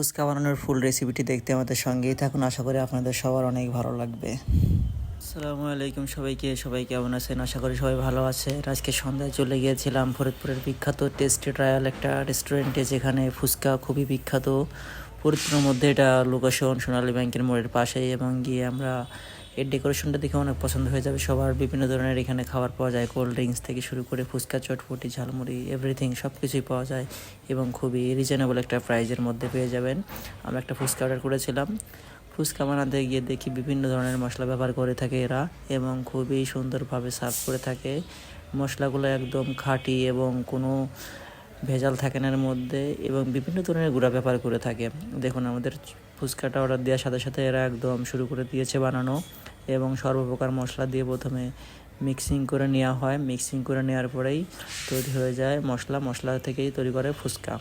ফুচকা বানানোর ফুল রেসিপিটি দেখতে আমাদের সঙ্গেই থাকুন। আশা করি আপনাদের সবার অনেক ভালো লাগবে। আসসালামু আলাইকুম সবাইকে, সবাই কেমন আছেন? আশা করি সবাই ভালো আছে। আজকে সন্ধ্যায় চলে গিয়েছিলাম ফরিদপুরের বিখ্যাত টেস্টি ট্রায়াল একটা রেস্টুরেন্টে যেখানে ফুচকা খুবই বিখ্যাত। ফরিদপুরের মধ্যে এটা লোকেশন সোনালী ব্যাংকের মোড়ের পাশেই এবং গিয়ে আমরা এর ডেকোরেশনটা দেখে অনেক পছন্দ হয়ে যাবে। সবার বিভিন্ন ধরনের এখানে খাবার পাওয়া যায়, কোল্ড ড্রিঙ্কস থেকে শুরু করে ফুচকা, চটপটি, ঝালমুড়ি এভরিথিং সব কিছুই পাওয়া যায় এবং খুবই রিজনেবল একটা প্রাইজের মধ্যে পেয়ে যাবেন। আমরা একটা ফুচকা অর্ডার করেছিলাম। ফুচকা বানাতে গিয়ে দেখি বিভিন্ন ধরনের মশলা ব্যবহার করে থাকে এরা এবং খুবই সুন্দরভাবে সার্ভ করে থাকে। মশলাগুলো একদম খাঁটি এবং কোনো ভেজাল থাকে না এর মধ্যে এবং বিভিন্ন ধরনের গুঁড়া ব্যবহার করে থাকে। দেখুন আমাদের ফুচকাটা অর্ডার দেওয়ার সাথে সাথে এরা একদম শুরু করে দিয়েছে বানানো। এবং সর্বপ্রকার মশলা দিয়ে প্রথমে মিক্সিং করে নেওয়া হয়। মিক্সিং করে নেওয়ার পরেই তৈরি হয়ে যায় মশলা। মশলা থেকেই তৈরি করে ফুচকা।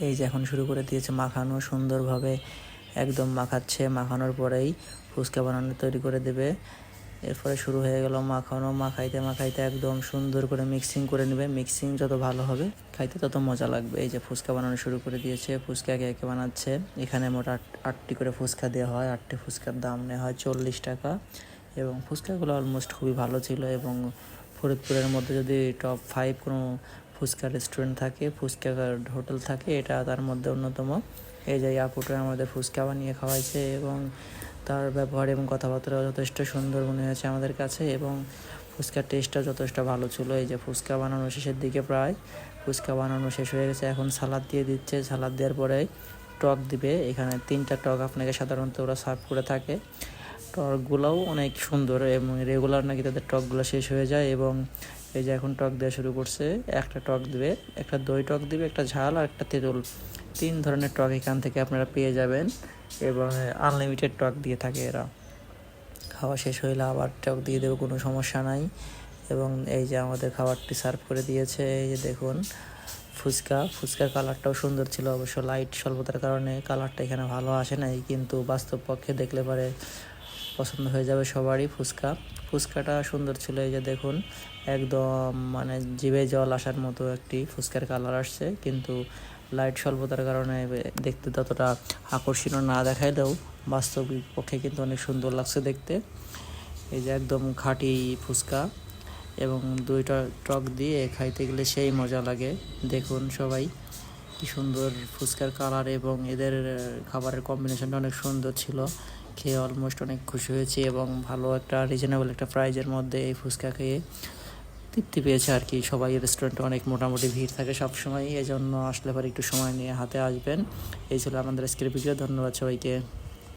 এই যে এখন শুরু করে দিয়েছে মাখানো সুন্দরভাবে। একদম মাখাচ্ছে। মাখানোর পরেই ফুচকা বানানো তৈরি করে দেবে। এরপরে শুরু হয়ে গেল মাখানো। মাখাইতে মাখাইতে একদম সুন্দর করে মিক্সিং করে নেবে। মিক্সিং যত ভালো হবে, খাইতে তত মজা লাগবে। এই যে ফুচকা বানানো শুরু করে দিয়েছে। ফুচকা একে একে বানাচ্ছে? এখানে মোট আট, আটটি করে ফুচকা দেওয়া হয়। আটটি ফুচকার দাম নেওয়া হয় চল্লিশ টাকা। এবং ফুচকাগুলো অলমোস্ট খুবই ভালো ছিল এবং ফরিদপুরের মধ্যে যদি টপ ফাইভ কোনো ফুচকা রেস্টুরেন্ট থাকে, ফুচকা হোটেল থাকে, এটা তার মধ্যে অন্যতম। এই যে আপুটা আমাদের ফুচকা বানিয়ে খাওয়াইছে এবং তার ব্যবহার এবং কথাবার্তা যথেষ্ট সুন্দর মনে হয়েছে আমাদের কাছে এবং ফুচকার টেস্টটা যথেষ্ট ভালো ছিল। এই যে ফুচকা বানানো শেষের দিকে প্রায়, ফুচকা বানানো শেষ হয়ে গেছে। এখন সালাদ দিয়ে দিচ্ছে। সালাদ দেওয়ার পরে টক দিবে। এখানে তিনটা টক আপনাকে সাধারণত ওরা সার্ভ করে থাকে। টকগুলোও অনেক সুন্দর এবং রেগুলার নাকি তাদের টকগুলো শেষ হয়ে যায় এবং এই যে এখন টক দেওয়া শুরু করছে, একটা টক দিবে, একটা দই টক দিবে, একটা ঝাল আর একটা তেঁতুল। তিন ধরনের টক এখান থেকে আপনারা পেয়ে যাবেন এবং আনলিমিটেড টক দিয়ে থাকে এরা। খাওয়া শেষ হইলে আবার টক দিয়ে দেবে, কোনো সমস্যা নাই। এবং এই যে আমাদের খাবারটি সার্ভ করে দিয়েছে, এই যে দেখুন, ফুচকা। ফুচকার কালারটাও সুন্দর ছিল, অবশ্য লাইট স্বল্পতার কারণে কালারটা এখানে ভালো আসে নাই, কিন্তু বাস্তব পক্ষে দেখলে পরে পছন্দ হয়ে যাবে সবারই ফুচকা। ফুচকাটা সুন্দর ছিল এই যে দেখুন, একদম মানে জিভে জল আসার মতো একটি ফুচকার কালার আসছে, কিন্তু লাইট স্বল্পতার কারণে দেখতে ততটা আকর্ষণীয় না দেখায় দেও বাস্তবিক পক্ষে কিন্তু অনেক সুন্দর লাগছে দেখতে। এই যে একদম খাঁটি ফুচকা এবং দুইটা টক দিয়ে খাইতে গেলে সেই মজা লাগে। দেখুন সবাই। কি সুন্দর ফুচকার কালার এবং এদের খাবারের কম্বিনেশনটা অনেক সুন্দর ছিল। খেয়ে অলমোস্ট অনেক খুশি হয়েছি এবং ভালো একটা রিজনেবল একটা প্রাইজের মধ্যে এই ফুচকা খেয়ে তৃপ্তি পেয়েছে আর কি। সবাই রেস্টুরেন্টে অনেক মোটামুটি ভিড় থাকে সবসময় এই জন্য আসলে পরে একটু সময় নিয়ে হাতে আসবেন। এই ছিল আমাদের আজকের ভিডিও ধন্যবাদ সবাইকে।